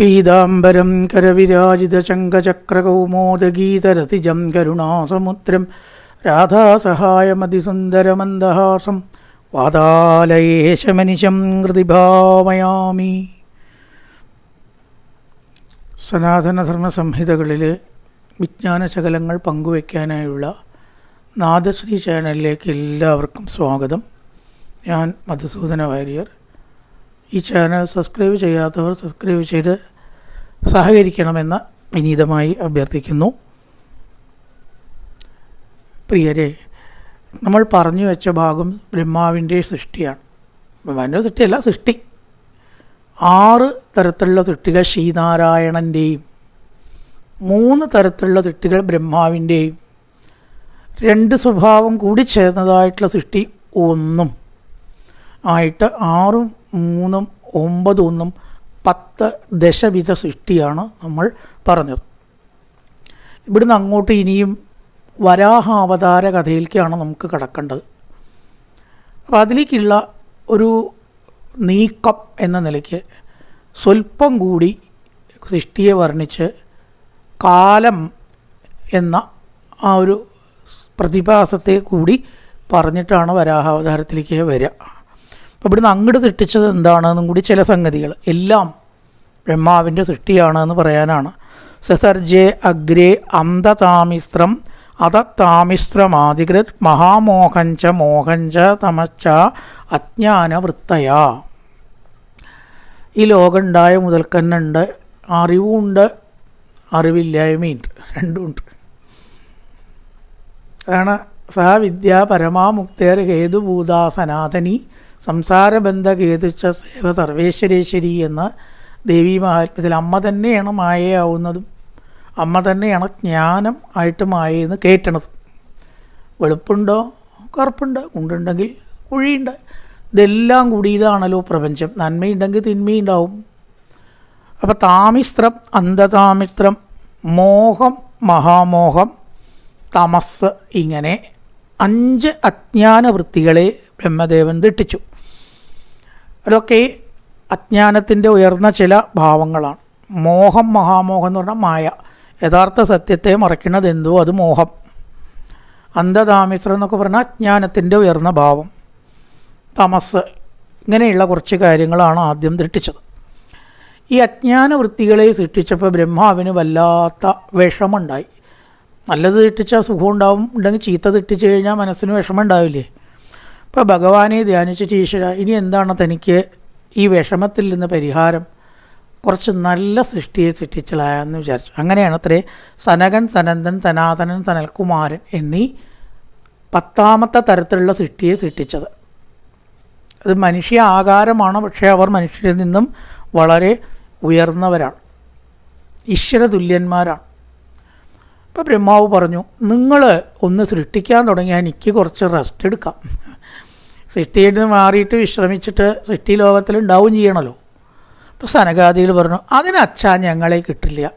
പീതാംബരം കരവിരാജിതശങ്കചക്രകൗമോദഗീതരതിജം കരുണാസമുദ്രം രാധാസഹായമതിസുന്ദരമന്ദഹാസം വാതാലയേശമനിശം കൃതിഭാവയാമി. സനാതനധർമ്മ വിജ്ഞാനശകലങ്ങൾ പങ്കുവയ്ക്കാനായുള്ള നാദശ്രീ ചാനലിലേക്ക് എല്ലാവർക്കും സ്വാഗതം. ഞാൻ മധുസൂദന വാര്യർ. ഈ ചാനൽ സബ്സ്ക്രൈബ് ചെയ്യാത്തവർ സബ്സ്ക്രൈബ് ചെയ്ത് സഹകരിക്കണമെന്ന് വിനീതമായി അഭ്യർത്ഥിക്കുന്നു. പ്രിയരെ നമ്മൾ പറഞ്ഞു വെച്ച ഭാഗം ബ്രഹ്മാവിന്റെ സൃഷ്ടിയാണ്. ബ്രഹ്മാവിന്റെ സൃഷ്ടിയല്ല സൃഷ്ടി. ആറ് തരത്തിലുള്ള സൃഷ്ടികൾ ശ്രീനാരായണന്റെയും മൂന്ന് തരത്തിലുള്ള സൃഷ്ടികൾ ബ്രഹ്മാവിന്റെയും രണ്ട് സ്വഭാവം കൂടി ചേർന്നതായിട്ടുള്ള സൃഷ്ടി ഒന്നും ആയിട്ട് ആറും മൂന്നും ഒമ്പത് ഒന്നും പത്ത് ദശവിധ സൃഷ്ടിയാണ് നമ്മൾ പറഞ്ഞത്. ഇവിടുന്ന് അങ്ങോട്ട് ഇനിയും വരാഹാവതാര കഥയിലേക്കാണ് നമുക്ക് കടക്കേണ്ടത്. അപ്പോൾ അതിലേക്കുള്ള ഒരു നീക്കം എന്ന നിലയ്ക്ക് സ്വല്പം കൂടി സൃഷ്ടിയെ വർണിച്ച് കാലം എന്ന ആ ഒരു പ്രതിഭാസത്തെ കൂടി പറഞ്ഞിട്ടാണ് വരാഹാവതാരത്തിലേക്ക് വരിക അപ്പോൾ ഇവിടുന്ന് അങ്ങോട്ട് സൃഷ്ടിച്ചത് എന്താണെന്നും കൂടി ചില സംഗതികൾ. എല്ലാം ബ്രഹ്മാവിന്റെ സൃഷ്ടിയാണ് എന്ന് പറയാനാണ്. സസർജെ അഗ്രേ അന്തതാമിസ്ത്രം അതത്താമിശ്രമാധികൃത് മഹാമോഹഞ്ച മോഹഞ്ച തമച്ച അജ്ഞാനവൃത്തയാ. ഈ ലോകം ഉണ്ടായ മുതൽക്കന്നുണ്ട് അറിവുണ്ട് അറിവില്ലായ്മയുണ്ട് രണ്ടുമുണ്ട്. അതാണ് സഹവിദ്യ പരമാമുക്തേർ ഹേതുഭൂത സനാതനി സംസാരബന്ധ കേതുച്ച സേവ സർവേശ്വരേശ്വരി എന്ന ദേവി മഹാത്മ്യത്തിൽ അമ്മ തന്നെയാണ് മായയാവുന്നതും അമ്മ തന്നെയാണ് ജ്ഞാനം ആയിട്ട് മായയെന്ന് കേറ്റണത്. വെളുപ്പുണ്ടോ? കറുപ്പുണ്ട്. കുണ്ടുണ്ടെങ്കിൽ കുഴിയുണ്ട്. ഇതെല്ലാം കൂടി ഇതാണല്ലോ പ്രപഞ്ചം. നന്മയുണ്ടെങ്കിൽ തിന്മയുണ്ടാവും. അപ്പോൾ താമിസ്ത്രം അന്ധതാമിസ്ത്രം മോഹം മഹാമോഹം തമസ് ഇങ്ങനെ അഞ്ച് അജ്ഞാന വൃത്തികളെ ബ്രഹ്മദേവൻ ദിട്ടിച്ചു അതൊക്കെ അജ്ഞാനത്തിന്റെ ഉയർന്ന ചില ഭാവങ്ങളാണ്. മോഹം മഹാമോഹം എന്ന് പറഞ്ഞാൽ മായ. യഥാർത്ഥ സത്യത്തെ മറയ്ക്കുന്നത് എന്തോ അത് മോഹം. അന്ധതാമിശ്രം എന്നൊക്കെ പറഞ്ഞാൽ അജ്ഞാനത്തിന്റെ ഉയർന്ന ഭാവം. തമസ്. ഇങ്ങനെയുള്ള കുറച്ച് കാര്യങ്ങളാണ് ആദ്യം ദൃഷ്ടിച്ചത്. ഈ അജ്ഞാന വൃത്തികളെ സൃഷ്ടിച്ചപ്പോൾ ബ്രഹ്മാവിന് വല്ലാത്ത വിഷമുണ്ടായി നല്ലത് ഇട്ടിച്ചാൽ സുഖം ഉണ്ടാവും ഉണ്ടെങ്കിൽ ചീത്ത തെറ്റിച്ച് കഴിഞ്ഞാൽ മനസ്സിന് വിഷമം ഉണ്ടാവില്ലേ അപ്പോൾ ഭഗവാനെ ധ്യാനിച്ചിട്ട് ഈശ്വര ഇനി എന്താണ് തനിക്ക് ഈ വിഷമത്തിൽ നിന്ന് പരിഹാരം? കുറച്ച് നല്ല സൃഷ്ടിയെ സൃഷ്ടിച്ചതായെന്ന് വിചാരിച്ചു. അങ്ങനെയാണ് അത്രേ. സനകൻ സനന്ദൻ സനാതനൻ സനൽകുമാരൻ എന്നീ പത്താമത്തെ തരത്തിലുള്ള സൃഷ്ടിയെ സൃഷ്ടിച്ചത്. അത് മനുഷ്യ ആകാരമാണ് പക്ഷേ അവർ മനുഷ്യരിൽ നിന്നും വളരെ ഉയർന്നവരാണ്. ഈശ്വര തുല്യന്മാരാണ് അപ്പോൾ ബ്രഹ്മാവ് പറഞ്ഞു നിങ്ങൾ ഒന്ന് സൃഷ്ടിക്കാൻ തുടങ്ങിയാൽ എനിക്ക് കുറച്ച് റെസ്റ്റ് എടുക്കാം. സൃഷ്ടിയിൽ നിന്ന് മാറിയിട്ട് വിശ്രമിച്ചിട്ട് സൃഷ്ടി ലോകത്തിൽ ഉണ്ടാവും ചെയ്യണമല്ലോ അപ്പോൾ സനഗാദികൾ പറഞ്ഞു അതിനച്ഛാ ഞങ്ങളെ കിട്ടില്ല.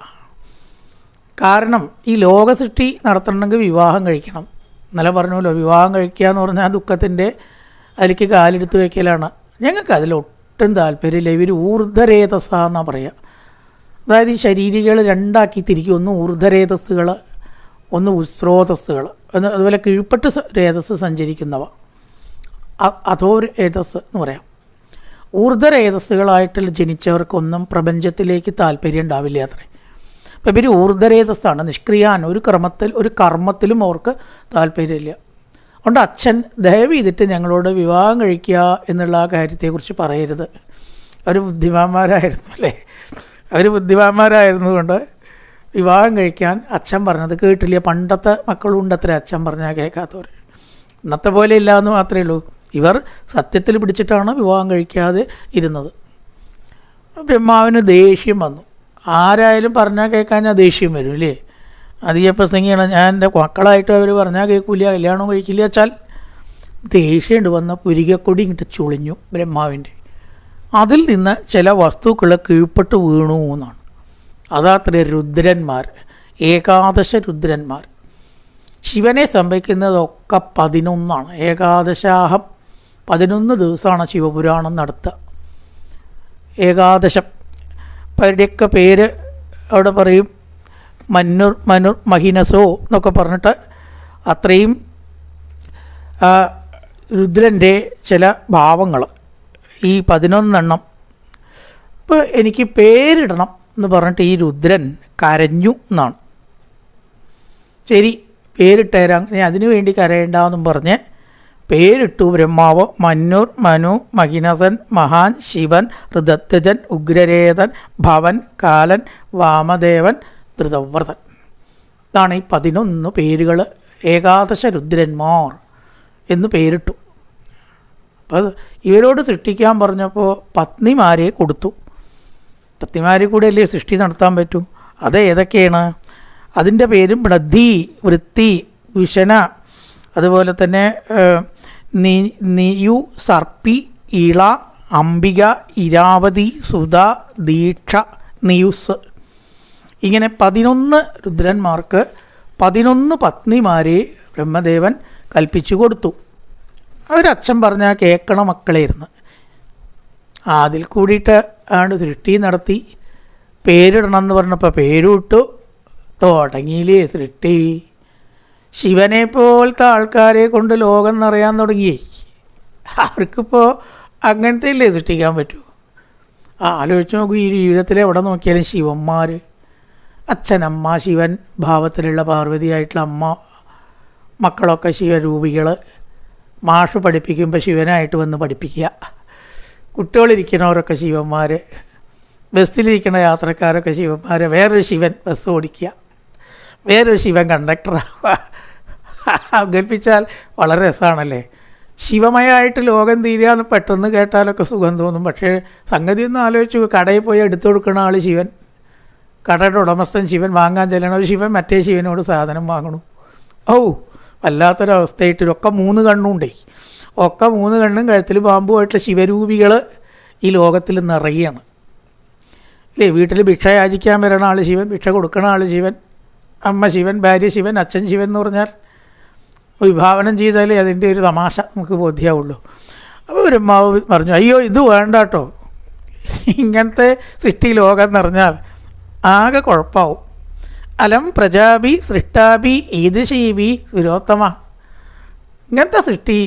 കാരണം ഈ ലോക സൃഷ്ടി നടത്തണമെങ്കിൽ വിവാഹം കഴിക്കണം. ഇന്നലെ പറഞ്ഞല്ലോ വിവാഹം കഴിക്കുക എന്ന് പറഞ്ഞാൽ ദുഃഖത്തിന്റെ അതിലേക്ക് കാലെടുത്ത് വയ്ക്കലാണ് ഞങ്ങൾക്ക് അതിലൊട്ടും താല്പര്യമില്ല. ഇവർ ഊർധരേതസ എന്നാണ് പറയുക അതായത് ഈ ശരീരികൾ രണ്ടാക്കി തിരിക്കും. ഒന്ന് ഊർധരേതസ്സുകൾ ഒന്ന് ഉസ്രോതസ്സുകൾ. അതുപോലെ കീഴ്പ്പെട്ട് രേതസ് സഞ്ചരിക്കുന്നവ. അധോ രേതസ് എന്ന് പറയാം. ഊർധരേതസ്സുകളായിട്ട് ജനിച്ചവർക്കൊന്നും പ്രപഞ്ചത്തിലേക്ക് താല്പര്യം ഉണ്ടാവില്ല അത്രേ. അപ്പം ഇവർ ഊർധരേതസ്സാണ്. നിഷ്ക്രിയാൻ ഒരു ക്രമത്തിൽ ഒരു കർമ്മത്തിലും അവർക്ക് താല്പര്യമില്ല. അതുകൊണ്ട് അച്ഛൻ ദയവ് ചെയ്തിട്ട് ഞങ്ങളോട് വിവാഹം കഴിക്കുക എന്നുള്ള ആ കാര്യത്തെക്കുറിച്ച് പറയരുത്. അവർ ബുദ്ധിമാന്മാരായിരുന്നു അല്ലേ? അവർ ബുദ്ധിമാന്മാരായിരുന്നുകൊണ്ട് വിവാഹം കഴിക്കാൻ അച്ഛൻ പറഞ്ഞത് കേട്ടില്ല. പണ്ടത്തെ മക്കളും അത്ര അച്ഛൻ പറഞ്ഞാൽ കേൾക്കാത്തവർ ഇന്നത്തെ പോലെ ഇല്ല എന്ന് മാത്രമേ ഉള്ളൂ. ഇവർ സത്യത്തിൽ പിടിച്ചിട്ടാണ് വിവാഹം കഴിക്കാതെ ഇരുന്നത്. ബ്രഹ്മാവിന് ദേഷ്യം വന്നു. ആരായാലും പറഞ്ഞാൽ കേൾക്കാൻ ഞാൻ ദേഷ്യം വരും അല്ലേ അധിക പ്രസംഗിയാണ് ഞാൻ എന്റെ മക്കളായിട്ട് അവർ പറഞ്ഞാൽ കേൾക്കില്ല കല്യാണം കഴിക്കില്ല വെച്ചാൽ ദേഷ്യമുണ്ട് വന്ന പുരികക്കൊടി ഇങ്ങോട്ട് ചുളിഞ്ഞു ബ്രഹ്മാവിന്റെ. അതിൽ നിന്ന് ചില വസ്തുക്കൾ കീഴ്പ്പെട്ട് വീണു എന്നാണ്. അതാത്ര രുദ്രന്മാർ ഏകാദശ രുദ്രന്മാർ. ശിവനെ സംഭവിക്കുന്നതൊക്കെ പതിനൊന്നാണ്. ഏകാദശാഹം പതിനൊന്ന് ദിവസമാണ് ശിവപുരാണം നടത്തുക. ഏകാദശം അപ്പം പേര് അവിടെ പറയും മന്നുർ മനുർ മഹിനസോ എന്നൊക്കെ പറഞ്ഞിട്ട് അത്രയും രുദ്രന്റെ ചില ഭാവങ്ങൾ ഈ പതിനൊന്നെണ്ണം. ഇപ്പോൾ എനിക്ക് പേരിടണം എന്ന് പറഞ്ഞിട്ട് ഈ രുദ്രൻ കരഞ്ഞു എന്നാണ്. ശരി പേരിട്ടേരാം അതിനു വേണ്ടി കരയേണ്ടെന്നും പറഞ്ഞ് പേരിട്ടു ബ്രഹ്മാവ് മന്നൂർ മനു മഹിനസൻ മഹാൻ ശിവൻ ഋതത്വജൻ ഉഗ്രരേതൻ ഭവൻ കാലൻ വാമദേവൻ ധൃതവ്രതൻ ഇതാണ് ഈ പതിനൊന്ന് പേരുകൾ ഏകാദശ രുദ്രന്മാർ എന്ന് പേരിട്ടു. അപ്പോൾ ഇവരോട് സൃഷ്ടിക്കാൻ പറഞ്ഞപ്പോൾ പത്നിമാരെ കൊടുത്തു. പത്നിമാരെ കൂടെ അല്ലേ സൃഷ്ടി നടത്താൻ പറ്റൂ? അത് ഏതൊക്കെയാണ്? അതിന്റെ പേരും ബ്ലദ്ധി വൃത്തി വിഷന അതുപോലെ തന്നെ നിയു സർപ്പി ഇള അംബിക ഇരാവതി സുധ ദീക്ഷ നിയുസ്. ഇങ്ങനെ പതിനൊന്ന് രുദ്രന്മാർക്ക് പതിനൊന്ന് പത്നിമാരെ ബ്രഹ്മദേവൻ കൽപ്പിച്ചു കൊടുത്തു. അവരച്ഛൻ പറഞ്ഞാൽ കേൾക്കണ മക്കളായിരുന്നു ഇരുന്ന് അതിൽ കൂടിയിട്ട് ആണ് സൃഷ്ടി നടത്തി. പേരിടണം എന്ന് പറഞ്ഞപ്പോൾ പേരുവിട്ടു. തുടങ്ങിയില്ലേ സൃഷ്ടി. ശിവനെ പോലത്തെ ആൾക്കാരെ കൊണ്ട് ലോകം നിറയാൻ തുടങ്ങി അവർക്കിപ്പോൾ അങ്ങനത്തെ ഇല്ലേ സൃഷ്ടിക്കാൻ പറ്റൂ? ആലോചിച്ച് നോക്കൂ ഈ ജീവിതത്തിൽ എവിടെ നോക്കിയാലും ശിവന്മാർ അച്ഛനമ്മ ശിവൻ ഭാവത്തിലുള്ള പാർവതിയായിട്ടുള്ള അമ്മ മക്കളൊക്കെ ശിവരൂപികൾ മാഷ് പഠിപ്പിക്കുമ്പോൾ ശിവനായിട്ട് വന്ന് പഠിപ്പിക്കുക. കുട്ടികളിരിക്കണവരൊക്കെ ശിവന്മാർ ബസ്സിലിരിക്കുന്ന യാത്രക്കാരൊക്കെ ശിവന്മാർ വേറൊരു ശിവൻ ബസ് ഓടിക്കുക. വേറൊരു ശിവൻ കണ്ടക്ടറാവുക അവഗൽപ്പിച്ചാൽ വളരെ രസമാണല്ലേ ശിവമയമായിട്ട് ലോകം തീരുകയെന്ന് പെട്ടെന്ന് കേട്ടാലൊക്കെ സുഖം തോന്നും. പക്ഷേ സംഗതി ഒന്ന് ആലോചിച്ചു കടയിൽ പോയി എടുത്തു കൊടുക്കുന്ന ആൾ ശിവൻ. കടയുടെ ഉടമസ്ഥൻ ശിവൻ. വാങ്ങാൻ ചെല്ലണം ശിവൻ. മറ്റേ ശിവനോട് സാധനം വാങ്ങണു. ഓ വല്ലാത്തൊരവസ്ഥയായിട്ട് ഒക്കെ മൂന്ന് കണ്ണുണ്ടേ. ഒക്കെ മൂന്ന് കണ്ണും കഴുത്തിൽ പാമ്പുമായിട്ടുള്ള ശിവരൂപികൾ ഈ ലോകത്തിൽ നിറയുകയാണ് അല്ലേ വീട്ടിൽ ഭിക്ഷ യാചിക്കാൻ വരണ ആൾ ശിവൻ ഭിക്ഷ കൊടുക്കണ ആൾ ശിവൻ അമ്മ ശിവൻ ഭാര്യ ശിവൻ അച്ഛൻ ശിവൻ എന്ന് പറഞ്ഞാൽ വിഭാവനം ചെയ്താലേ അതിന്റെ ഒരു തമാശ നമുക്ക് ബോധ്യമാവുള്ളൂ അപ്പോൾ ബ്രഹ്മാവ് പറഞ്ഞു അയ്യോ ഇത് വേണ്ട കേട്ടോ. ഇങ്ങനത്തെ സൃഷ്ടി ലോകം നിറഞ്ഞാൽ ആകെ കുഴപ്പമാവും അലം പ്രജാപി സൃഷ്ടാപി ഈദശീവി സുരോത്തമ. ഇങ്ങനത്തെ സൃഷ്ടി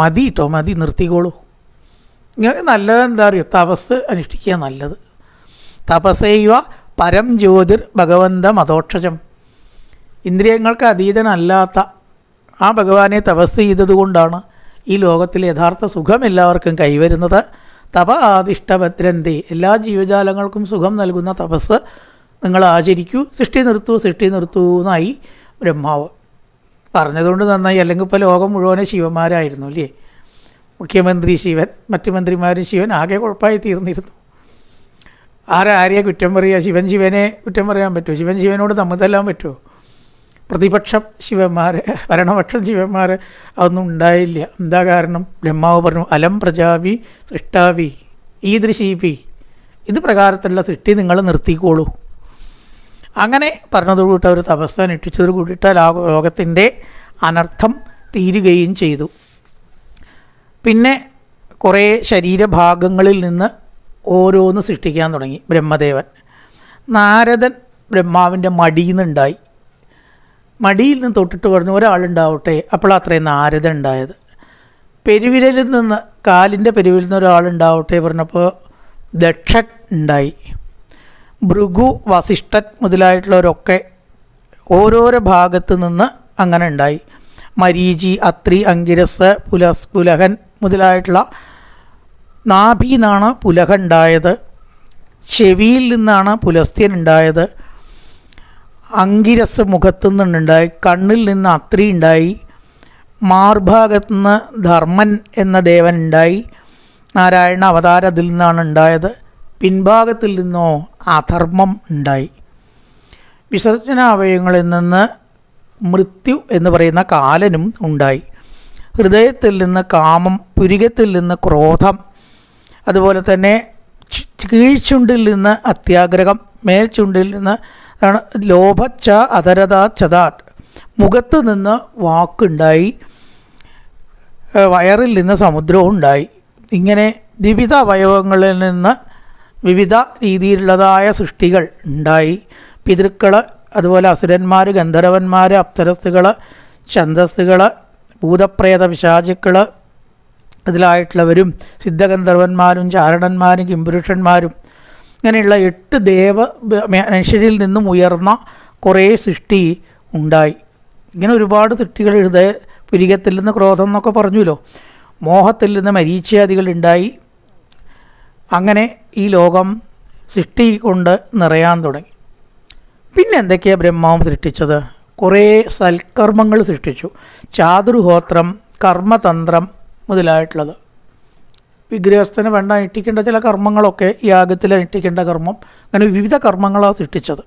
മതി കേട്ടോ മതി നിർത്തിക്കോളൂ. നിങ്ങൾക്ക് നല്ലത് എന്താ അറിയോ? തപസ് അനുഷ്ഠിക്കുക നല്ലത്. തപസ്സെയ്യുക പരം ജ്യോതിർ ഭഗവന്ത മതോക്ഷജം ഇന്ദ്രിയങ്ങൾക്ക് അതീതനല്ലാത്ത ആ ഭഗവാനെ തപസ് ചെയ്തതുകൊണ്ടാണ് ഈ ലോകത്തിൽ യഥാർത്ഥ സുഖം എല്ലാവർക്കും കൈവരുന്നത്. തപ ആദിഷ്ടഭദ്രന്തി. എല്ലാ ജീവജാലങ്ങൾക്കും സുഖം നൽകുന്ന തപസ് നിങ്ങൾ ആചരിക്കൂ സൃഷ്ടി നിർത്തൂ സൃഷ്ടി നിർത്തൂ എന്നായി ബ്രഹ്മാവ് പറഞ്ഞതുകൊണ്ട് നന്നായി. അല്ലെങ്കിൽ ഇപ്പോൾ ലോകം മുഴുവനെ ശിവന്മാരായിരുന്നു അല്ലേ? മുഖ്യമന്ത്രി ശിവൻ മറ്റു മന്ത്രിമാരും ശിവൻ ആകെ കുഴപ്പമായി തീർന്നിരുന്നു. ആരെ ആരെയെ കുറ്റം പറയുക ശിവൻ ശിവനെ കുറ്റം പറയാൻ പറ്റുമോ? ശിവൻ ശിവനോട് തമ്മിൽ തല്ലാൻ പറ്റുമോ? പ്രതിപക്ഷം ശിവന്മാർ ഭരണപക്ഷം ശിവന്മാർ അതൊന്നും ഉണ്ടായില്ല. എന്താ കാരണം? ബ്രഹ്മാവ് പറഞ്ഞു അലം പ്രജാവി സൃഷ്ടാവി ഈദൃശീപി. ഇത് പ്രകാരത്തിലുള്ള സൃഷ്ടി നിങ്ങൾ നിർത്തിക്കോളൂ. അങ്ങനെ പറഞ്ഞതുകൂട്ട് അവർ തപസ്സ അനുഷ്ഠിച്ചതോട് കൂടിയിട്ട് ലോകത്തിന്റെ അനർത്ഥം തീരുകയും ചെയ്തു. പിന്നെ കുറേ ശരീരഭാഗങ്ങളിൽ നിന്ന് ഓരോന്ന് സൃഷ്ടിക്കാൻ തുടങ്ങി ബ്രഹ്മദേവൻ. നാരദൻ ബ്രഹ്മാവിന്റെ മടിയിൽ നിന്നുണ്ടായി മടിയിൽ നിന്ന് തൊട്ടിട്ട് പറഞ്ഞു ഒരാളുണ്ടാവട്ടെ. അപ്പോൾ അത്രയും നാരദൻ ഉണ്ടായത്. പെരുവിരലിൽ നിന്ന് കാലിന്റെ പെരുവിരലിൽ നിന്ന് ഒരാളുണ്ടാവട്ടെ പറഞ്ഞപ്പോൾ ദക്ഷൻ ഉണ്ടായി. ഭൃഗു വസിഷ്ഠൻ മുതലായിട്ടുള്ളവരൊക്കെ ഓരോരോ ഭാഗത്ത് നിന്ന് അങ്ങനെ ഉണ്ടായി. മരീചി അത്രി അങ്കിരസ് പുലസ് പുലഹൻ മുതലായിട്ടുള്ള നാഭിയിൽ നിന്നാണ് പുലഹ ഉണ്ടായത്. ചെവിയിൽ നിന്നാണ് പുലസ്ത്യൻ ഉണ്ടായത്. അങ്കിരസ് മുഖത്തു നിന്നുണ്ടായി. കണ്ണിൽ നിന്ന് അത്രി ഉണ്ടായി. മാർഭാഗത്തു നിന്ന് ധർമ്മൻ എന്ന ദേവൻ ഉണ്ടായി. നാരായണ അവതാരത്തിൽ നിന്നാണ് ഉണ്ടായത്. പിൻഭാഗത്തിൽ നിന്നോ അധർമ്മം ഉണ്ടായി. വിസർജനാവയവങ്ങളിൽ നിന്ന് മൃത്യു എന്ന് പറയുന്ന കാലനും ഉണ്ടായി. ഹൃദയത്തിൽ നിന്ന് കാമം പുരികത്തിൽ നിന്ന് ക്രോധം അതുപോലെ തന്നെ കീഴ്ചുണ്ടിൽ നിന്ന് അത്യാഗ്രഹം മേൽചുണ്ടിൽ നിന്ന് ലോഭച്ച അതരത ചതാട്ട്. മുഖത്ത് നിന്ന് വാക്കുണ്ടായി. വയറിൽ നിന്ന് സമുദ്രവും ഉണ്ടായി. ഇങ്ങനെ വിവിധ അവയവങ്ങളിൽ നിന്ന് വിവിധ രീതിയിലുള്ളതായ സൃഷ്ടികൾ ഉണ്ടായി. പിതൃക്കൾ അതുപോലെ അസുരന്മാർ ഗന്ധർവന്മാർ അപ്സരസ്സുകൾ ഛന്ദസ്സുകൾ ഭൂതപ്രേത പിശാചുക്കൾ ഇതിലായിട്ടുള്ളവരും സിദ്ധഗന്ധർവന്മാരും ചാരണന്മാരും കിംപുരുഷന്മാരും ഇങ്ങനെയുള്ള എട്ട് ദേവ മനുഷ്യരിൽ നിന്നും ഉയർന്ന കുറേ സൃഷ്ടി ഉണ്ടായി. ഇങ്ങനെ ഒരുപാട് സൃഷ്ടികൾ ഹൃദയ പുരികത്തിൽ നിന്ന് ക്രോധം എന്നൊക്കെ പറഞ്ഞുല്ലോ മോഹത്തിൽ നിന്ന് മരീച്ചയാദികൾ ഉണ്ടായി. അങ്ങനെ ഈ ലോകം സൃഷ്ടി കൊണ്ട് നിറയാൻ തുടങ്ങി. പിന്നെ എന്തൊക്കെയാണ് ബ്രഹ്മാവ് സൃഷ്ടിച്ചത്? കുറേ സൽക്കർമ്മങ്ങൾ സൃഷ്ടിച്ചു. ചാതുർഹോത്രം കർമ്മതന്ത്രം മുതലായിട്ടുള്ളത്. വിഗ്രഹസ്ഥന് വേണ്ട അനുഷ്ഠിക്കേണ്ട ചില കർമ്മങ്ങളൊക്കെ യാഗത്തിൽ അനുഷ്ഠിക്കേണ്ട കർമ്മം. അങ്ങനെ വിവിധ കർമ്മങ്ങളാണ് സൃഷ്ടിച്ചത്.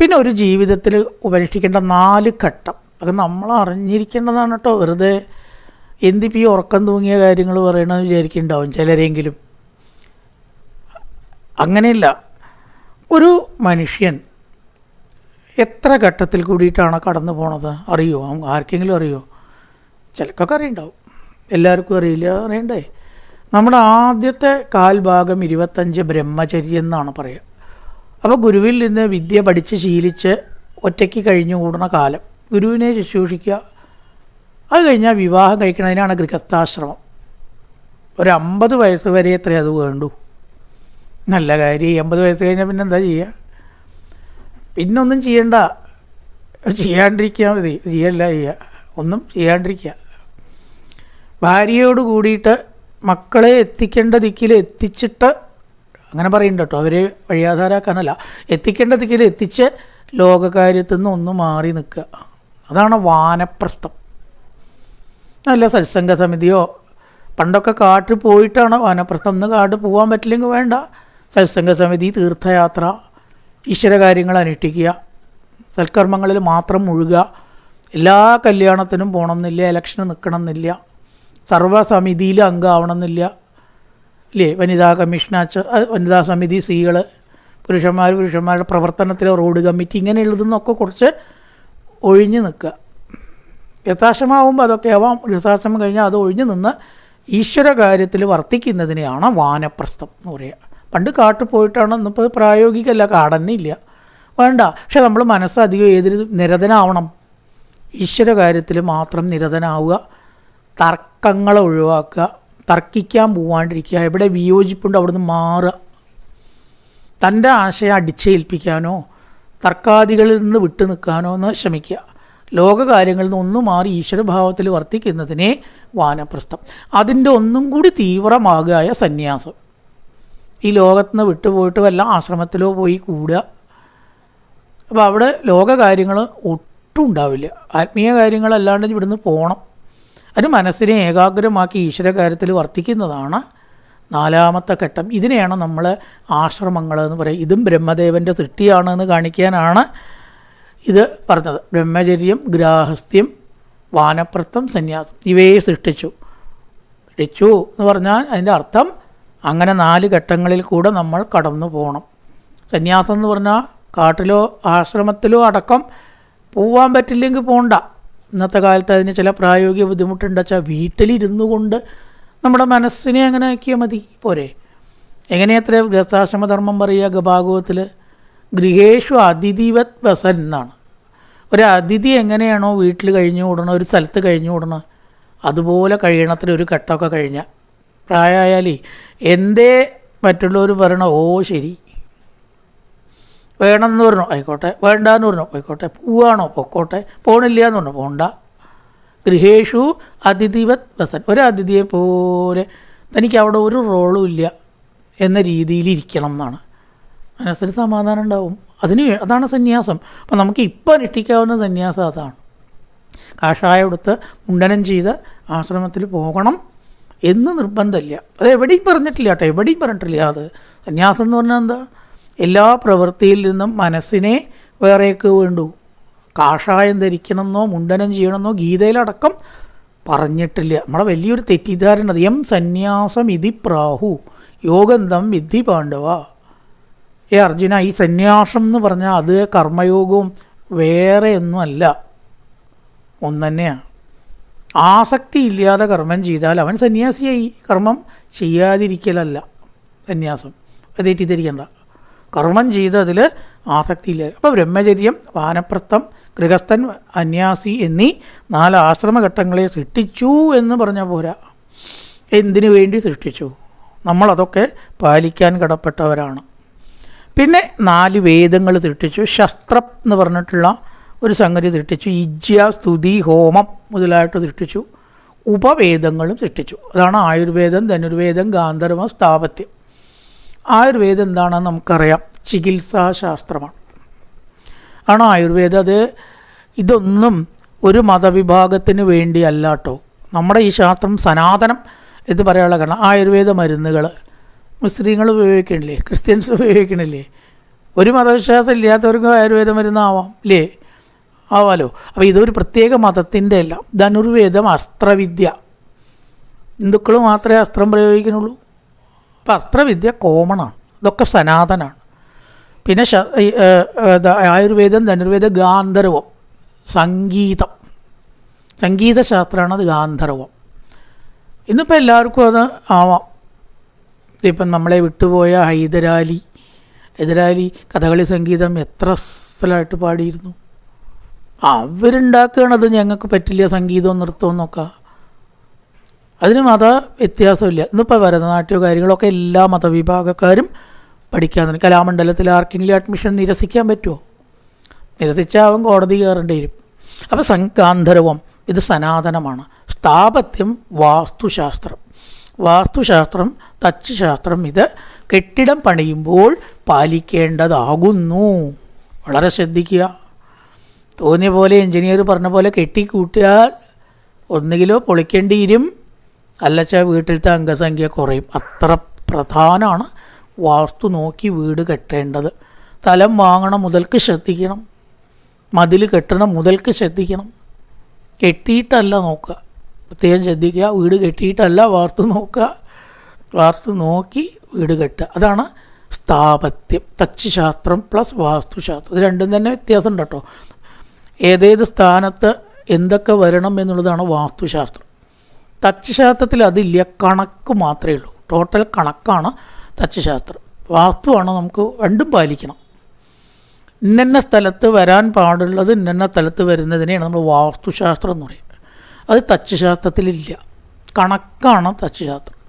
പിന്നെ ഒരു ജീവിതത്തിൽ ഉപനുഷ്ഠിക്കേണ്ട നാല് ഘട്ടം. അത് നമ്മൾ അറിഞ്ഞിരിക്കേണ്ടതാണ് കേട്ടോ. വെറുതെ എന്തിപ്പോൾ ഈ ഉറക്കം തൂങ്ങിയ കാര്യങ്ങൾ പറയണമെന്ന് വിചാരിക്കുന്നുണ്ടാവും ചിലരെങ്കിലും. അങ്ങനെയല്ല. ഒരു മനുഷ്യൻ എത്ര ഘട്ടത്തിൽ കൂടിയിട്ടാണ് കടന്നു പോണത്? അറിയോ? ആർക്കെങ്കിലും അറിയോ? ചിലക്കൊക്കെ അറിയണ്ടാവും. എല്ലാവർക്കും അറിയില്ല അറിയണ്ടേ? നമ്മുടെ ആദ്യത്തെ കാൽഭാഗം ഇരുപത്തഞ്ച് ബ്രഹ്മചര്യം എന്നാണ് പറയുക അപ്പോൾ ഗുരുവിൽ നിന്ന് വിദ്യ പഠിച്ച് ശീലിച്ച് ഒറ്റയ്ക്ക് കഴിഞ്ഞു കൂടുന്ന കാലം. ഗുരുവിനെ ശുശ്രൂഷിക്കുക. അത് കഴിഞ്ഞാൽ വിവാഹം കഴിക്കുന്നതിനാണ് ഗൃഹസ്ഥാശ്രമം. ഒരു അമ്പത് വയസ്സ് വരെ എത്ര അത് വേണ്ടു. നല്ല കാര്യം. ഈ അമ്പത് വയസ്സ് കഴിഞ്ഞാൽ പിന്നെ എന്താ ചെയ്യുക പിന്നെ ഒന്നും ചെയ്യണ്ട. ചെയ്യാണ്ടിരിക്കാൻ മതി. ചെയ്യല്ല ചെയ്യുക ഒന്നും ചെയ്യാണ്ടിരിക്കുക ഭാര്യയോട് കൂടിയിട്ട് മക്കളെ എത്തിക്കേണ്ട ദിക്കിൽ എത്തിച്ചിട്ട് അങ്ങനെ പറയുന്നുണ്ട് കേട്ടോ. അവരെ വഴിയാധാരാക്കാനല്ല എത്തിക്കേണ്ട ദിക്കിൽ എത്തിച്ച് ലോകകാര്യത്തിൽ നിന്ന് ഒന്ന് മാറി നിൽക്കുക. അതാണ് വാനപ്രസ്ഥം. നല്ല സത്സംഗ സമിതിയോ പണ്ടൊക്കെ കാട്ടിൽ പോയിട്ടാണ് വാനപ്രസ്ഥം. ഒന്ന് കാട്ടിൽ പോകാൻ പറ്റില്ലെങ്കിൽ വേണ്ട. സത്സംഗ സമിതി തീർത്ഥയാത്ര ഈശ്വരകാര്യങ്ങൾ അനുഷ്ഠിക്കുക സൽക്കർമ്മങ്ങളിൽ മാത്രം മുഴുക എല്ലാ കല്യാണത്തിനും പോകണമെന്നില്ല ഇലക്ഷന് നിൽക്കണമെന്നില്ല സർവസമിതിയിൽ അംഗമാവണമെന്നില്ല ഇല്ലേ? വനിതാ കമ്മീഷനാച്ച് വനിതാ സമിതി സ്ത്രീകൾ പുരുഷന്മാർ പുരുഷന്മാരുടെ പ്രവർത്തനത്തിലെ റോഡ് കമ്മിറ്റി ഇങ്ങനെയുള്ളതെന്നൊക്കെ കുറച്ച് ഒഴിഞ്ഞു നിൽക്കുക. യഥാശ്രമാവുമ്പോൾ അതൊക്കെ ആവാം. യഥാശ്രമം കഴിഞ്ഞാൽ അത് ഒഴിഞ്ഞു നിന്ന് ഈശ്വര കാര്യത്തിൽ വർത്തിക്കുന്നതിനെയാണ് വാനപ്രസ്ഥം എന്ന് പറയുക. പണ്ട് കാട്ടിൽ പോയിട്ടാണ് ഇന്നിപ്പോൾ പ്രായോഗികമല്ല കാടന്നെ ഇല്ല വേണ്ട. പക്ഷെ നമ്മൾ മനസ്സധികം ഏതിൽ നിരതനാവണം. ഈശ്വര കാര്യത്തിൽ മാത്രം നിരതനാവുക. തർക്കങ്ങളെ ഒഴിവാക്കുക. തർക്കിക്കാൻ പോവാണ്ടിരിക്കുക. എവിടെ വിയോജിപ്പുണ്ട് അവിടുന്ന് മാറുക. തന്റെ ആശയം അടിച്ചേൽപ്പിക്കാനോ തർക്കാദികളിൽ നിന്ന് വിട്ടു നിൽക്കാനോ എന്ന് ശ്രമിക്കുക. ലോകകാര്യങ്ങളിൽ നിന്ന് ഒന്നും മാറി ഈശ്വരഭാവത്തിൽ വർത്തിക്കുന്നതിനെ വാനപ്രസ്ഥം. അതിന്റെ ഒന്നും കൂടി തീവ്രമാകായ സന്യാസം. ഈ ലോകത്തുനിന്ന് വിട്ടുപോയിട്ട് വല്ല ആശ്രമത്തിലോ പോയി കൂടുക. അപ്പോൾ അവിടെ ലോകകാര്യങ്ങൾ ഒട്ടും ഉണ്ടാവില്ല. ആത്മീയ കാര്യങ്ങളല്ലാണ്ട് ഇവിടുന്ന് പോകണം അത് മനസ്സിനെ ഏകാഗ്രമാക്കി ഈശ്വര കാര്യത്തിൽ വർത്തിക്കുന്നതാണ് നാലാമത്തെ ഘട്ടം. ഇതിനെയാണ് നമ്മൾ ആശ്രമങ്ങൾ എന്ന് പറയുക ഇതും ബ്രഹ്മദേവന്റെ സൃഷ്ടിയാണ് എന്ന് കാണിക്കാനാണ് ഇത് പറഞ്ഞത്. ബ്രഹ്മചര്യം ഗ്രാഹസ്ഥ്യം വാനപ്രത്വം സന്യാസം. ഇവയെ സൃഷ്ടിച്ചു. സൃഷ്ടിച്ചു എന്ന് പറഞ്ഞാൽ അതിന്റെ അർത്ഥം അങ്ങനെ നാല് ഘട്ടങ്ങളിൽ കൂടെ നമ്മൾ കടന്നു പോകണം സന്യാസം എന്ന് പറഞ്ഞാൽ കാട്ടിലോ ആശ്രമത്തിലോ അടക്കം പോവാൻ പറ്റില്ലെങ്കിൽ പോകണ്ട ഇന്നത്തെ കാലത്ത് അതിന് ചില പ്രായോഗിക ബുദ്ധിമുട്ടുണ്ട്. വെച്ചാൽ വീട്ടിലിരുന്നു കൊണ്ട് നമ്മുടെ മനസ്സിനെ അങ്ങനെ ആക്കിയാൽ മതി. പോരെ. എങ്ങനെയത്ര ഗൃഹസ്ഥാശ്രമധർമ്മം പറയുക? ഭാഗവത്തിൽ ഗൃഹേഷു അതിഥിവത് വസൻ എന്നാണ്. ഒരു അതിഥി എങ്ങനെയാണോ വീട്ടിൽ കഴിഞ്ഞു കൂടണം ഒരു സ്ഥലത്ത് കഴിഞ്ഞു കൂടണം അതുപോലെ കഴിയണത്തിൽ ഒരു ഘട്ടമൊക്കെ കഴിഞ്ഞാൽ പ്രായമായാലേ എന്തേ മറ്റുള്ളവർ പറയണ ഓ ശരി. വേണമെന്ന് പറഞ്ഞു ആയിക്കോട്ടെ. വേണ്ട എന്ന് പറഞ്ഞു ആയിക്കോട്ടെ. പോവാണോ? പൊക്കോട്ടെ. പോണില്ല എന്ന് പറഞ്ഞു പോണ്ട. ഗൃഹേഷു അതിഥിവത് വസൻ. ഒരു അതിഥിയെ പോലെ തനിക്ക് അവിടെ ഒരു റോളും ഇല്ല എന്ന രീതിയിൽ ഇരിക്കണം എന്നാണ്. മനസ്സിന് സമാധാനം ഉണ്ടാവും. അതിന് അതാണ് സന്യാസം. അപ്പം നമുക്ക് ഇപ്പോൾ അനുഷ്ഠിക്കാവുന്ന സന്യാസം അതാണ്. കാഷായം എടുത്ത് മുണ്ടനം ചെയ്ത് ആശ്രമത്തിൽ പോകണം. എന്ന് നിർബന്ധമില്ല. അത് എവിടെയും പറഞ്ഞിട്ടില്ല കേട്ടോ എവിടെയും പറഞ്ഞിട്ടില്ല. അത് സന്യാസം എന്ന് പറഞ്ഞാൽ എന്താ? എല്ലാ പ്രവൃത്തിയിൽ നിന്നും മനസ്സിനെ വേറേക്ക് വേണ്ടു. കാഷായം ധരിക്കണമെന്നോ മുണ്ടനം ചെയ്യണമെന്നോ ഗീതയിലടക്കം പറഞ്ഞിട്ടില്ല. നമ്മളെ വലിയൊരു തെറ്റിദ്ധാരണ എം സന്യാസം ഇതി പ്രാഹു യോഗന്തം വിദ്ധി പാണ്ഡവ. ഏ അർജുന ഈ സന്യാസം എന്ന് പറഞ്ഞാൽ അത് കർമ്മയോഗവും വേറെ ഒന്നുമല്ല. ഒന്ന് തന്നെയാണ് ആസക്തി ഇല്ലാതെ കർമ്മം ചെയ്താൽ അവൻ സന്യാസിയായി. കർമ്മം ചെയ്യാതിരിക്കലല്ല സന്യാസം. അത് തെറ്റിദ്ധരിക്കേണ്ട. കർമ്മം ചെയ്ത് അതിൽ ആസക്തിയില്ല അപ്പോൾ ബ്രഹ്മചര്യം വാനപ്രസ്ഥം ഗൃഹസ്ഥൻ അന്യാസി എന്നീ നാല് ആശ്രമഘട്ടങ്ങളെ സൃഷ്ടിച്ചു എന്ന് പറഞ്ഞ പോരാ. എന്തിനു വേണ്ടി സൃഷ്ടിച്ചു? നമ്മളതൊക്കെ പാലിക്കാൻ കടപ്പെട്ടവരാണ്. പിന്നെ നാല് വേദങ്ങൾ സൃഷ്ടിച്ചു. ശസ്ത്രം എന്ന് പറഞ്ഞിട്ടുള്ള ഒരു സംഗതി സൃഷ്ടിച്ചു ഇജ്യ സ്തുതി ഹോമം മുതലായിട്ട് സൃഷ്ടിച്ചു ഉപവേദങ്ങളും സൃഷ്ടിച്ചു. അതാണ് ആയുർവേദം ധനുർവേദം ഗാന്ധർവം സ്ഥാപത്യം. ആയുർവേദം എന്താണെന്ന് നമുക്കറിയാം. ചികിത്സാശാസ്ത്രമാണ്. ആണ് ആയുർവേദം. അത് ഇതൊന്നും ഒരു മതവിഭാഗത്തിന് വേണ്ടി കേട്ടോ നമ്മുടെ ഈ ശാസ്ത്രം സനാതനം എന്ന് പറയാനുള്ള കാരണം ആയുർവേദ മരുന്നുകൾ മുസ്ലിങ്ങൾ ഉപയോഗിക്കണില്ലേ? ക്രിസ്ത്യൻസ് ഉപയോഗിക്കണില്ലേ? ഒരു മതവിശ്വാസം ഇല്ലാത്തവർക്ക് ആയുർവേദ മരുന്നാവാം ഇല്ലേ ആവാലോ. അപ്പോൾ ഇതൊരു പ്രത്യേക മതത്തിന്റെ അല്ല. ധനുർവേദം അസ്ത്രവിദ്യ. ഹിന്ദുക്കൾ മാത്രമേ അസ്ത്രം പ്രയോഗിക്കുന്നുള്ളൂ. അപ്പോൾ അസ്ത്രവിദ്യ കോമണാണ്. ഇതൊക്കെ സനാതനാണ്. പിന്നെ ആയുർവേദം ധനുർവേദം ഗാന്ധർവം സംഗീതം. സംഗീതശാസ്ത്രമാണ് അത് ഗാന്ധർവം. ഇന്നിപ്പോൾ എല്ലാവർക്കും അത് ആവാം. ഇപ്പം നമ്മളെ വിട്ടുപോയ ഹൈദരാലി. ഹൈദരാലി കഥകളി സംഗീതം എത്ര സ്ഥലമായിട്ട് പാടിയിരുന്നു. അവരുണ്ടാക്കുകയാണത് ഞങ്ങൾക്ക് പറ്റില്ല സംഗീതവും നൃത്തവും നോക്കുക അതിന് മത വ്യത്യാസമില്ല. ഇന്നിപ്പോൾ ഭരതനാട്യമോ കാര്യങ്ങളൊക്കെ എല്ലാ മതവിഭാഗക്കാരും പഠിക്കാൻ തുടങ്ങി. കലാമണ്ഡലത്തിൽ ആർക്കെങ്കിലും അഡ്മിഷൻ നിരസിക്കാൻ പറ്റുമോ നിരസിച്ചാൽ അവൻ കോടതി കയറേണ്ടി വരും. അപ്പോൾ സംഗാന്ധർവം ഇത് സനാതനമാണ്. സ്ഥാപത്യം വാസ്തുശാസ്ത്രം. വാസ്തുശാസ്ത്രം തച്ചുശാസ്ത്രം ഇത് കെട്ടിടം പണിയുമ്പോൾ പാലിക്കേണ്ടതാകുന്നു. വളരെ ശ്രദ്ധിക്കുക. തോന്നിയ പോലെ എഞ്ചിനീയർ പറഞ്ഞ പോലെ കെട്ടിക്കൂട്ടിയാൽ ഒന്നുകിലോ പൊളിക്കേണ്ടിയിരും അല്ലച്ച വീട്ടിലത്തെ അംഗസംഖ്യ കുറയും. അത്ര പ്രധാനമാണ് വാസ്തു നോക്കി വീട് കെട്ടേണ്ടത്. സ്ഥലം വാങ്ങണം മുതൽക്ക് ശ്രദ്ധിക്കണം. മതിൽ കെട്ടണം മുതൽക്ക് ശ്രദ്ധിക്കണം. കെട്ടിയിട്ടല്ല നോക്കുക. പ്രത്യേകം ശ്രദ്ധിക്കുക. വീട് കെട്ടിയിട്ടല്ല വാസ്തു നോക്കുക. വാസ്തു നോക്കി വീട് കെട്ടുക. അതാണ് സ്ഥാപത്യം. തച്ചുശാസ്ത്രം പ്ലസ് വാസ്തുശാസ്ത്രം. ഇത് രണ്ടും തന്നെ വ്യത്യാസമുണ്ട് കേട്ടോ. ഏതേത് സ്ഥാനത്ത് എന്തൊക്കെ വരണം എന്നുള്ളതാണ് വാസ്തുശാസ്ത്രം. തച്ചുശാസ്ത്രത്തിൽ അതില്ല കണക്ക് മാത്രമേ ഉള്ളൂ. ടോട്ടൽ കണക്കാണ് തച്ചുശാസ്ത്രം. വാസ്തുവാണ് നമുക്ക് രണ്ടും പാലിക്കണം. ഇന്ന സ്ഥലത്ത് വരാൻ പാടുള്ളത് ഇന്ന സ്ഥലത്ത് വരുന്നതിനെയാണ് നമ്മൾ വാസ്തുശാസ്ത്രം എന്ന് പറയുന്നത്. അത് തച്ചുശാസ്ത്രത്തിലില്ല. കണക്കാണ് തച്ചുശാസ്ത്രം.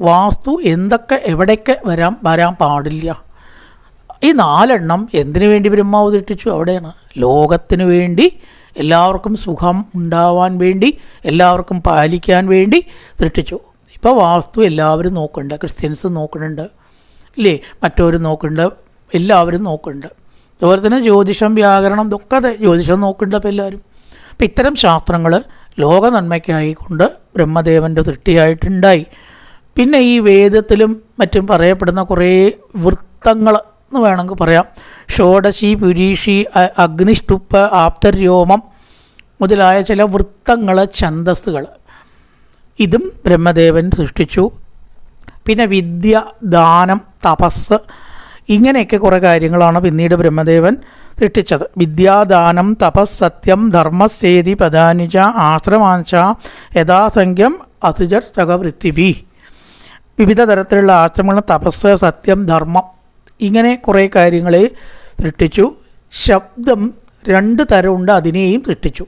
വാസ്തു എന്തൊക്കെ എവിടെയൊക്കെ വരാൻ വരാൻ പാടില്ല. ഈ നാലെണ്ണം എന്തിനു വേണ്ടി ബ്രഹ്മാവ് സൃഷ്ടിച്ചു അവിടെയാണ്. ലോകത്തിനു വേണ്ടി എല്ലാവർക്കും സുഖം ഉണ്ടാവാൻ വേണ്ടി എല്ലാവർക്കും പാലിക്കാൻ വേണ്ടി സൃഷ്ടിച്ചു ഇപ്പോൾ വാസ്തു എല്ലാവരും നോക്കുന്നുണ്ട് ക്രിസ്ത്യൻസ് നോക്കുന്നുണ്ട് ഇല്ലേ? മറ്റവരും നോക്കുന്നുണ്ട് എല്ലാവരും നോക്കുന്നുണ്ട്. അതുപോലെ തന്നെ ജ്യോതിഷം വ്യാകരണം ഇതൊക്കെ ജ്യോതിഷം നോക്കുന്നുണ്ട് അപ്പോൾ എല്ലാവരും. അപ്പം ഇത്തരം ശാസ്ത്രങ്ങൾ ലോക നന്മയ്ക്കായിക്കൊണ്ട് ബ്രഹ്മദേവന്റെ സൃഷ്ടിയായിട്ടുണ്ടായി പിന്നെ ഈ വേദത്തിലും മറ്റും പറയപ്പെടുന്ന കുറേ വൃത്തങ്ങൾ എന്ന് വേണമെങ്കിൽ പറയാം. ഷോഡശി പുരീഷി അഗ്നിഷ്ടുപ്പ് ആപ്തര്യോമം മുതലായ ചില വൃത്തങ്ങൾ ഛന്തസ്സുകൾ ഇതും ബ്രഹ്മദേവൻ സൃഷ്ടിച്ചു. പിന്നെ വിദ്യ ദാനം തപസ് ഇങ്ങനെയൊക്കെ കുറേ കാര്യങ്ങളാണ് പിന്നീട് ബ്രഹ്മദേവൻ സൃഷ്ടിച്ചത്. വിദ്യാദാനം തപസ് സത്യം ധർമ്മസേതി പദാനിച്ച ആശ്രമാഞ്ച യഥാസംഖ്യം അതിജർ ചകവൃത്തിഭി വിവിധ തരത്തിലുള്ള ആശ്രമങ്ങൾ തപസ് സത്യം ധർമ്മം ഇങ്ങനെ കുറേ കാര്യങ്ങൾ സൃഷ്ടിച്ചു. ശബ്ദം രണ്ട് തരമുണ്ട് അതിനെയും സൃഷ്ടിച്ചു.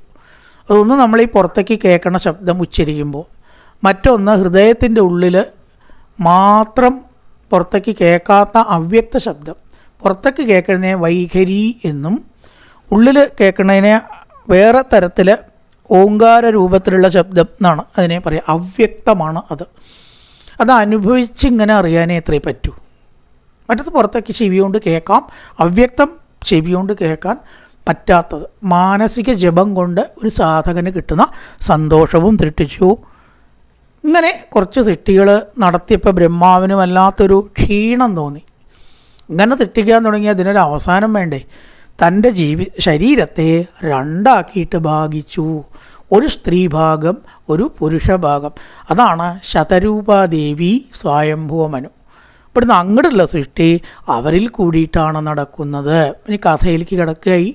അതൊന്ന് നമ്മൾ ഈ പുറത്തേക്ക് കേൾക്കണ ശബ്ദം ഉച്ചരിക്കുമ്പോൾ. മറ്റൊന്ന് ഹൃദയത്തിന്റെ ഉള്ളിൽ മാത്രം പുറത്തേക്ക് കേൾക്കാത്ത അവ്യക്ത ശബ്ദം. പുറത്തേക്ക് കേൾക്കുന്നതിനെ വൈഖരി എന്നും ഉള്ളിൽ കേൾക്കുന്നതിനെ വേറെ തരത്തിൽ ഓങ്കാര രൂപത്തിലുള്ള ശബ്ദം എന്നാണ് അതിനെ പറയുക അവ്യക്തമാണ് അത്. അത് അനുഭവിച്ചിങ്ങനെ അറിയാനേ എത്രേ പറ്റൂ. മറ്റത് പുറത്തേക്ക് ചെവി കൊണ്ട് കേൾക്കാം. അവ്യക്തം ചെവി കൊണ്ട് കേൾക്കാൻ പറ്റാത്തത്. മാനസിക ജപം കൊണ്ട് ഒരു സാധകന് കിട്ടുന്ന സന്തോഷവും സൃഷ്ടിച്ചു ഇങ്ങനെ കുറച്ച് സിട്ടികൾ നടത്തിയപ്പോൾ ബ്രഹ്മാവിന് വല്ലാത്തൊരു ക്ഷീണം തോന്നി. ഇങ്ങനെ സൃഷ്ടിക്കാൻ തുടങ്ങി അതിനൊരു അവസാനം വേണ്ടേ? തന്റെ ജീവി ശരീരത്തെ രണ്ടാക്കിയിട്ട് ഭാഗിച്ചു. ഒരു സ്ത്രീ ഭാഗം ഒരു പുരുഷഭാഗം. അതാണ് ശതരൂപാദേവി സ്വയംഭൂവമനു ഇവിടുന്ന് അങ്ങോട്ടുള്ള സൃഷ്ടി അവരിൽ കൂടിയിട്ടാണ് നടക്കുന്നത്. ഇനി കഥയിലേക്ക് കിടക്കുകയായി.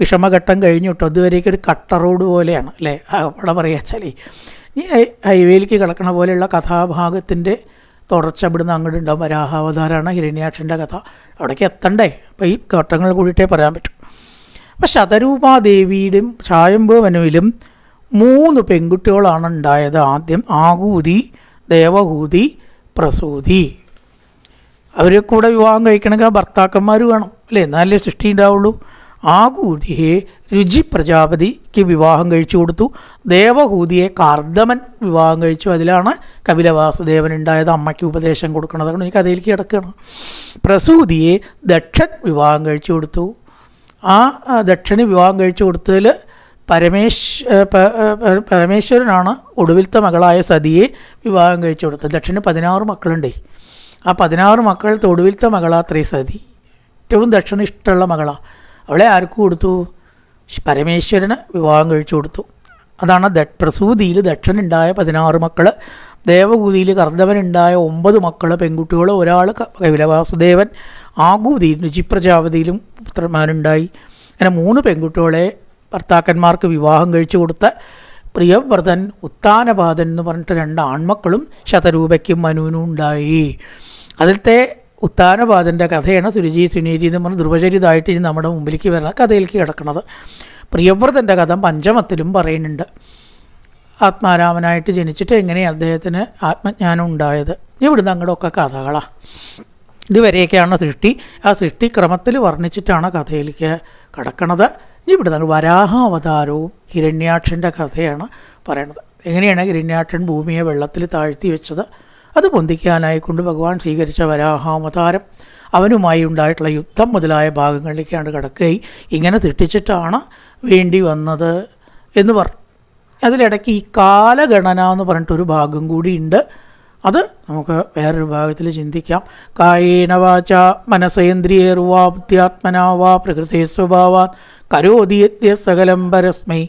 വിഷമഘട്ടം കഴിഞ്ഞു കേട്ടോ. ഇതുവരേക്ക് ഒരു കട്ട റോഡ് പോലെയാണ് അല്ലേ? അവിടെ പറയുക വെച്ചാലേ. ഈ ഹൈവേയിലേക്ക് കിടക്കണ പോലെയുള്ള കഥാഭാഗത്തിന്റെ തുടർച്ച ഇവിടുന്ന് അങ്ങോട്ട് ഉണ്ടാവും. വരാഹാവതാരാണ് ഹിരണ്യാക്ഷന്റെ കഥ. അവിടേക്ക് എത്തണ്ടേ? അപ്പോൾ ഈ ഘട്ടങ്ങൾ കൂടിയിട്ടേ പറയാൻ പറ്റും. അപ്പം ശതരൂപാദേവിയുടെയും ചായമ്പവനുവിലും മൂന്ന് പെൺകുട്ടികളാണ് ഉണ്ടായത്. ആദ്യം ആകൂതി ദേവഹൂതി പ്രസൂതി. അവരെ കൂടെ വിവാഹം കഴിക്കണമെങ്കിൽ ഭർത്താക്കന്മാർ വേണം അല്ലേ? എന്നാലേ സൃഷ്ടി ഉണ്ടാവുള്ളൂ. ആകൂതിയെ രുചി പ്രജാപതിക്ക് വിവാഹം കഴിച്ചു കൊടുത്തു. ദേവഹൂതിയെ കാർദമൻ വിവാഹം കഴിച്ചു. അതിലാണ് കപിലവാസുദേവൻ ഉണ്ടായത്. അമ്മയ്ക്ക് ഉപദേശം കൊടുക്കണത് അതുകൊണ്ട് ഈ കഥയിലേക്ക് കിടക്കണം പ്രസൂതിയെ ദക്ഷൻ വിവാഹം കഴിച്ചു കൊടുത്തു. ആ ദക്ഷന് വിവാഹം കഴിച്ചു കൊടുത്തതിൽ പരമേശ് പരമേശ്വരനാണ് ഒടുവിലത്തെ മകളായ സതിയെ വിവാഹം കഴിച്ചു കൊടുത്തത്. ദക്ഷന് പതിനാറ് മക്കളുണ്ടേ. ആ പതിനാറ് മക്കൾ ഒടുവിലത്തെ മകളാ സതി ഏറ്റവും ദക്ഷിണ ഇഷ്ടമുള്ള മകളാ. അവളെ ആർക്ക് കൊടുത്തു? പരമേശ്വരന് വിവാഹം കഴിച്ചു കൊടുത്തു. അതാണ് ദ പ്രസൂതിയിൽ ദക്ഷനുണ്ടായ പതിനാറ് മക്കൾ ദേവകൂതിയിൽ കർദ്ദവനുണ്ടായ ഒമ്പത് മക്കൾ പെൺകുട്ടികൾ ഒരാൾ കൈലവാസുദേവൻ ആകൂതിയിൽ രുചിപ്രജാപതിയിലും പുത്രന്മാരുണ്ടായി. അങ്ങനെ മൂന്ന് പെൺകുട്ടികളെ ഭർത്താക്കന്മാർക്ക് വിവാഹം കഴിച്ചു കൊടുത്ത പ്രിയവ്രതൻ ഉത്താനപാതൻ എന്ന് പറഞ്ഞിട്ട് രണ്ട് ആൺമക്കളും ശതരൂപയ്ക്കും മനുവിനും ഉണ്ടായി. അതിലത്തെ ഉത്താനപാതന്റെ കഥയാണ് സുരുചി സുനീതി എന്ന് പറഞ്ഞ് ധ്രുവചരിതായിട്ട് ഇനി നമ്മുടെ മുമ്പിലേക്ക് വരുന്ന കഥയിലേക്ക് കിടക്കുന്നത്. പ്രിയവ്രതന്റെ കഥ പഞ്ചമത്തിലും പറയുന്നുണ്ട്. ആത്മാരാമനായിട്ട് ജനിച്ചിട്ട് എങ്ങനെയാണ് അദ്ദേഹത്തിന് ആത്മജ്ഞാനം ഉണ്ടായത്? ഇവിടുന്ന് അങ്ങോട്ടൊക്കെ കഥകളാണ് ഇതുവരെയൊക്കെയാണ് സൃഷ്ടി. ആ സൃഷ്ടി ക്രമത്തിൽ വർണിച്ചിട്ടാണ് കഥയിലേക്ക് കടക്കണത്. നിന്ന് വരാഹാവതാരവും ഹിരണ്യാക്ഷന്റെ കഥയാണ് പറയണത് എങ്ങനെയാണ് ഹിരണ്യാക്ഷൻ ഭൂമിയെ വെള്ളത്തിൽ താഴ്ത്തി വെച്ചത്? അത് പൊന്തിക്കാനായി കൊണ്ട് ഭഗവാൻ സ്വീകരിച്ച വരാഹാവതാരം അവനുമായി ഉണ്ടായിട്ടുള്ള യുദ്ധം മുതലായ ഭാഗങ്ങളിലേക്കാണ് കിടക്കുകയും ഇങ്ങനെ തിട്ടിച്ചിട്ടാണ് വേണ്ടി വന്നത് എന്ന് പറഞ്ഞു അതിലിടയ്ക്ക് ഈ കാലഗണന എന്ന് പറഞ്ഞിട്ടൊരു ഭാഗം കൂടിയുണ്ട് അത് നമുക്ക് വേറൊരു ഭാഗത്തിൽ ചിന്തിക്കാം. കായേന വാച മനസേന്ദ്രിയേർവാ ബുദ്ധ്യാത്മനാവാ പ്രകൃതി സ്വഭാവാ കരോതിയത്യ സകലം പരസ്മൈ